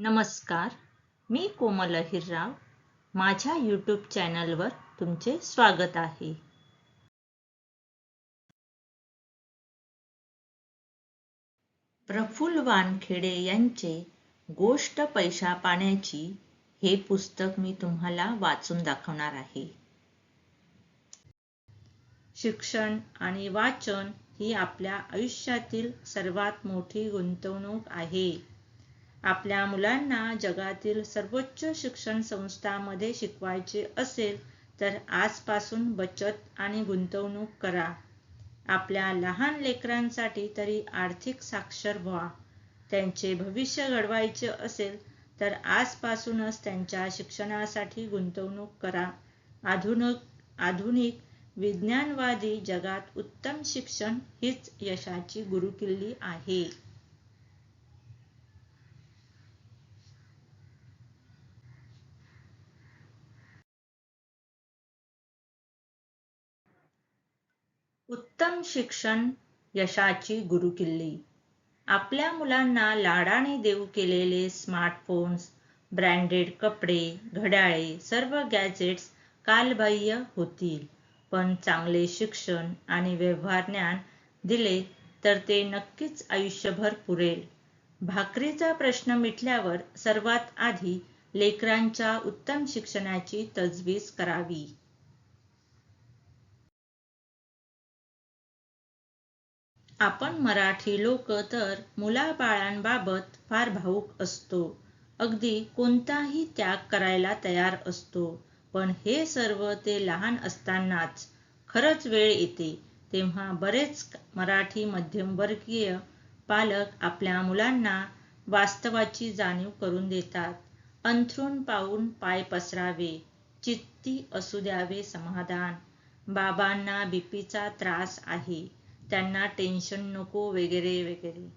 नमस्कार मी कोमल अहिरराव माझ्या यूट्यूब चॅनलवर तुमचे स्वागत आहे. प्रफुल्ल वानखेडे यांचे गोष्ट पैशा पाण्याची हे पुस्तक मी तुम्हाला वाचून दाखवणार आहे. शिक्षण आणि वाचन ही आपल्या आयुष्यातील सर्वात मोठी गुंतवणूक आहे. आपल्या मुलांना जगातील सर्वोच्च शिक्षण संस्थांमध्ये शिकवायचे असेल तर आजपासून बचत आणि गुंतवणूक करा. आपल्या लहान लेकरांसाठी तरी आर्थिक साक्षर व्हा. त्यांचे भविष्य घडवायचे असेल तर आजपासूनच त्यांच्या शिक्षणासाठी गुंतवणूक करा. आधुनिक आधुनिक विज्ञानवादी जगात उत्तम शिक्षण हीच यशाची गुरुकिल्ली आहे. उत्तम शिक्षण यशाची गुरुकिल्ली. आपल्या मुलांना लाडाने देऊ केलेले स्मार्टफोन्स ब्रँडेड कपडे घड्याळे सर्व गॅजेट्स कालबाह्य होतील. पण चांगले शिक्षण आणि व्यवहार ज्ञान दिले तर ते नक्कीच आयुष्यभर पुरेल. भाकरीचा प्रश्न मिटल्यावर सर्वात आधी लेकरांच्या उत्तम शिक्षणाची तजवीज करावी. आपण मराठी लोक तर मुलाबाळांबाबत फार भावूक असतो. अगदी कोणताही त्याग करायला तयार असतो. पण हे सर्व ते लहान असतानाच खरंच वेळ येते. तेव्हा बरेच मराठी मध्यमवर्गीय पालक आपल्या मुलांना वास्तवाची जाणीव करून देतात. अंथरूण पाहून पाय पसरावे चित्ती असू द्यावे समाधान. बाबांना बीपीचा त्रास आहे. त्यांना टेन्शन नको वगैरे वगैरे.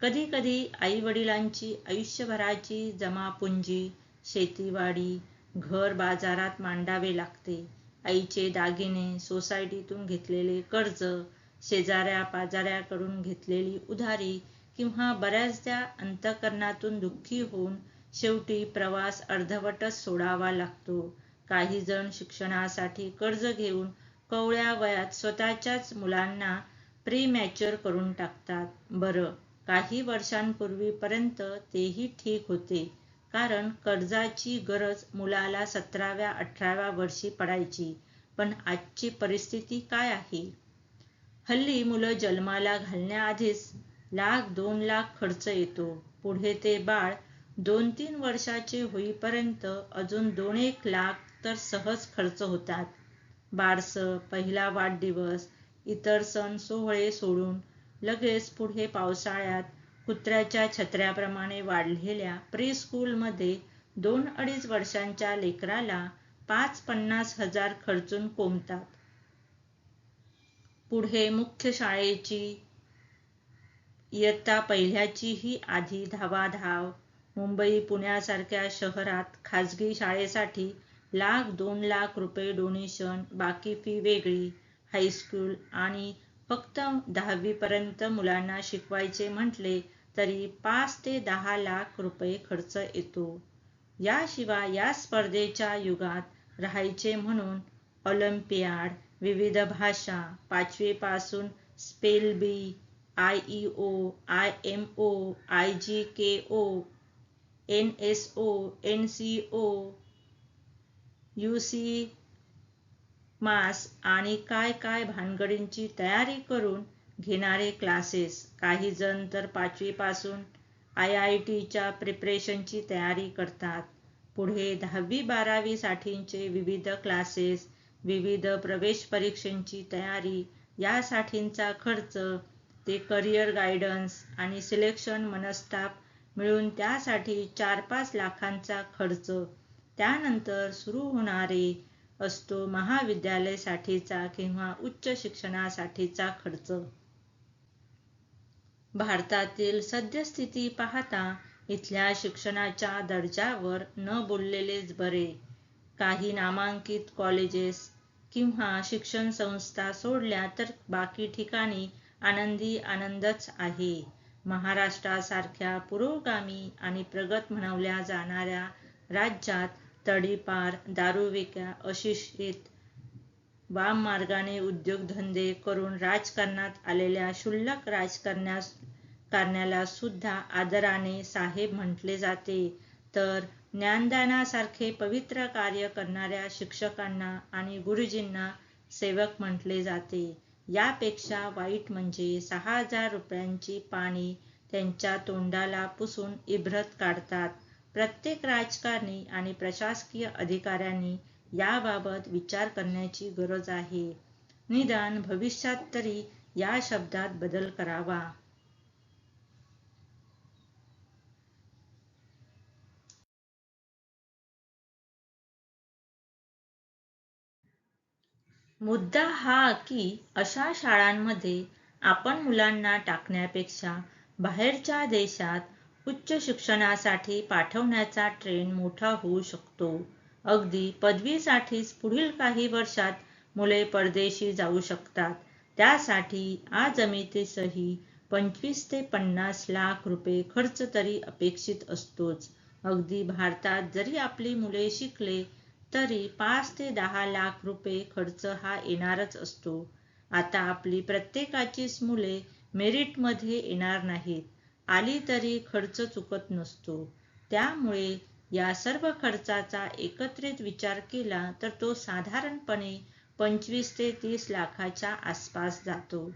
कधी कधी आई वडिलांची आयुष्यभराची जमापुंजी शेतीवाडी घर बाजारात मांडावे लागते. आईचे दागिने सोसायटीतून घेतलेले कर्ज शेजाऱ्या पाजाऱ्याकडून घेतलेली उधारी किंवा बऱ्याचदा अंतकरणातून दुःखी होऊन शेवटी प्रवास अर्धवटच सोडावा लागतो. काही जण शिक्षणासाठी कर्ज घेऊन कवळ्या वयात स्वतःच्याच मुलांना प्रीमॅच्युअर करून टाकतात. बरं काही वर्षांपूर्वीपर्यंत तेही ठीक होते. कारण कर्जाची गरज मुलाला सतराव्या अठराव्या वर्षी पडायची. पण आजची परिस्थिती काय आहे? हल्ली मुलं जन्माला घालण्याआधीच लाख दोन लाख खर्च येतो. पुढे ते बाळ दोन तीन वर्षाचे होईपर्यंत अजून दोन एक लाख तर सहज खर्च होतात. बारसं पहिला वाढदिवस इतर सण सोहळे सोडून लगेच पुढे पावसाळ्यात कुत्र्याच्या छत्र्याप्रमाणे वाढलेल्या प्री स्कूलमध्ये दोन अडीच वर्षांच्या लेकराला पाच पन्नास हजार खर्चून कोंबतात पुढे मुख्य शाळेची इयत्ता पहिल्याचीही आधी धावाधाव. मुंबई पुण्यासारख्या शहरात खाजगी शाळेसाठी लाख दोन लाख रुपये डोनेशन बाकी फी वेगळी. हायस्कूल आणि फक्त दहावीपर्यंत मुलांना शिकवायचे म्हटले तरी पाच ते दहा लाख रुपये खर्च येतो. याशिवाय या स्पर्धेच्या युगात राहायचे म्हणून ऑलिम्पियाड विविध भाषा पाचवीपासून spell B I E O I M O I G K O N S O N C O U C मास आणि काय काय भानगडींची तयारी करून घेणारे क्लासेस काही जण तर पाचवीपासून आय आय टीच्या प्रिपरेशनची तयारी करतात. पुढे दहावी बारावीसाठींचे विविध क्लासेस विविध प्रवेश परीक्षांची तयारी यासाठींचा खर्च ते करिअर गायडन्स आणि सिलेक्शन मनस्ताप मिळून त्यासाठी चार पाच लाखांचा खर्च. त्यानंतर सुरू होणारे असतो महाविद्यालयासाठीचा किंवा उच्च शिक्षणासाठीचा खर्च. भारतातील सद्यस्थिती पाहता इथल्या शिक्षणाच्या दर्जावर न बोललेलेच बरे. काही नामांकित कॉलेजेस किंवा शिक्षण संस्था सोडल्या तर बाकी ठिकाणी आनंदी आनंदच आहे. महाराष्ट्रासारख्या पुरोगामी आणि प्रगत म्हणवल्या जाणाऱ्या राज्यात तडीपार दारुविका अशिक्षित वाम मार्गाने उद्योगधंदे करून राजकारणात आलेल्या क्षुल्लक राजकारण्याला सुद्धा आदराने साहेब म्हटले जाते. तर ज्ञानदानासारखे पवित्र कार्य करणाऱ्या शिक्षकांना आणि गुरुजींना सेवक म्हटले जाते. यापेक्षा वाईट म्हणजे सहा हजार रुपयांची पाणी त्यांच्या तोंडाला पुसून इब्रत काढतात. प्रत्येक राजकारणी आणि प्रशासकीय अधिकाऱ्यांनी याबाबत विचार करण्याची गरज आहे. निदान भविष्यात तरी या शब्दात बदल करावा. मुद्दा हा की अशा शाळांमध्ये आपण मुलांना टाकण्यापेक्षा बाहेरच्या देशात उच्च शिक्षणासाठी पाठवण्याचा ट्रेंड मोठा होऊ शकतो. अगदी पदवीसाठीच पुढील काही वर्षात मुले परदेशी जाऊ शकतात. त्यासाठी आज आजमितीसही पंचवीस ते पन्नास लाख रुपये खर्च तरी अपेक्षित असतोच. अगदी भारतात जरी आपली मुले शिकले तरी पाच ते दहा लाख रुपये खर्च हा येणारच असतो. आता आपली प्रत्येकाचीच मुले मेरिटमध्ये येणार नाहीत. आली तरी खर्च चुकत नसतो. त्यामुळे या सर्व खर्चाचा एकत्रित विचार केला तर तो साधारणपणे पंचवीस ते तीस लाखाच्या आसपास जातो.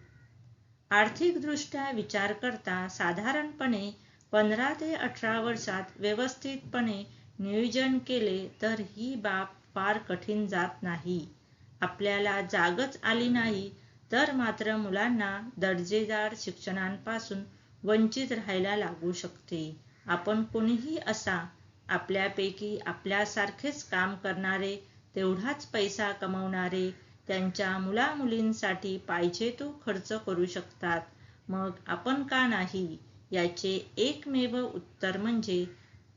आर्थिकदृष्ट्या विचार करता साधारणपणे पंधरा ते अठरा वर्षात व्यवस्थितपणे नियोजन केले तर ही बाब फार कठीण जात नाही. आपल्याला जागच आली नाही तर मात्र मुलांना दर्जेदार शिक्षणांपासून वंचित राहायला लागू शकते. आपण कोणीही असा आपल्यापैकी आपल्यासारखेच काम करणारे तेवढाच पैसा कमवणारे त्यांच्या मुलामुलींसाठी पाहिजे तो खर्च करू शकतात. मग आपण का नाही? याचे एकमेव उत्तर म्हणजे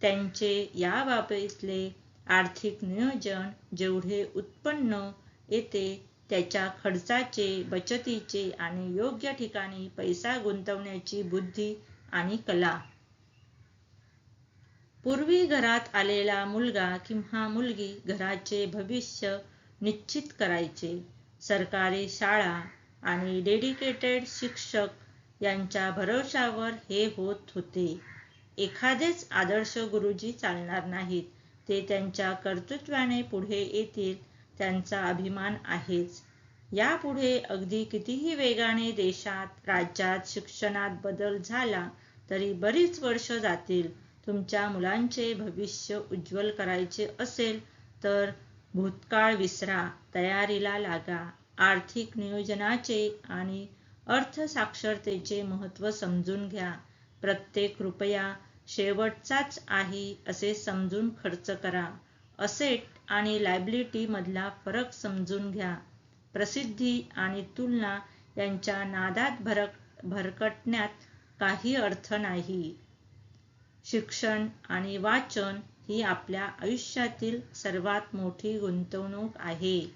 त्यांचे याबाबतीतले आर्थिक नियोजन जेवढे उत्पन्न येते त्याच्या खर्चाचे बचतीचे आणि योग्य ठिकाणी पैसा गुंतवण्याची बुद्धी आणि कला. पूर्वी घरात आलेला मुलगा किंवा मुलगी घराचे भविष्य निश्चित करायचे. सरकारी शाळा आणि डेडिकेटेड शिक्षक यांच्या भरोशावर हे होत होते. एखादेच आदर्श गुरुजी चालणार नाहीत. ते त्यांच्या कर्तृत्वाने पुढे येतील त्यांचा अभिमान आहेच. यापुढे अगदी कितीही वेगाने देशात राज्यात शिक्षणात बदल झाला तरी बरीच वर्ष जातील. तुमच्या मुलांचे भविष्य उज्ज्वल करायचे असेल तर भूतकाळ विसरा तयारीला लागा. आर्थिक नियोजनाचे आणि अर्थसाक्षरतेचे महत्त्व समजून घ्या. प्रत्येक रुपया शेवटचाच आहे असे समजून खर्च करा. असेट आणि लायबिलिटी मधला फरक समजून घ्या. प्रसिद्धी आणि तुलना यांच्या नादात भरक भरकटण्यात काही अर्थ नाही. शिक्षण आणि वाचन ही आपल्या आयुष्यातील सर्वात मोठी गुंतवणूक आहे.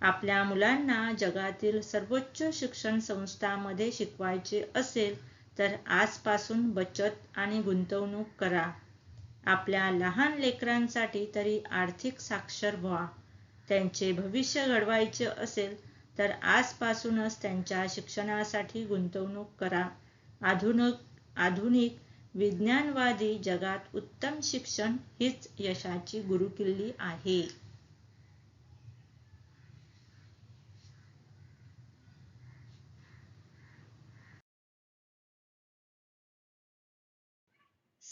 आपल्या मुलांना जगातील सर्वोच्च शिक्षण संस्थांमध्ये शिकवायचे असेल तर आजपासून बचत आणि गुंतवणूक करा. आपल्या लहान लेकरांसाठी तरी आर्थिक साक्षर व्हा. त्यांचे भविष्य घडवायचे असेल तर आजपासूनच त्यांच्या शिक्षणासाठी गुंतवणूक करा. आधुनिक आधुनिक विज्ञानवादी जगात उत्तम शिक्षण हीच यशाची गुरुकिल्ली आहे.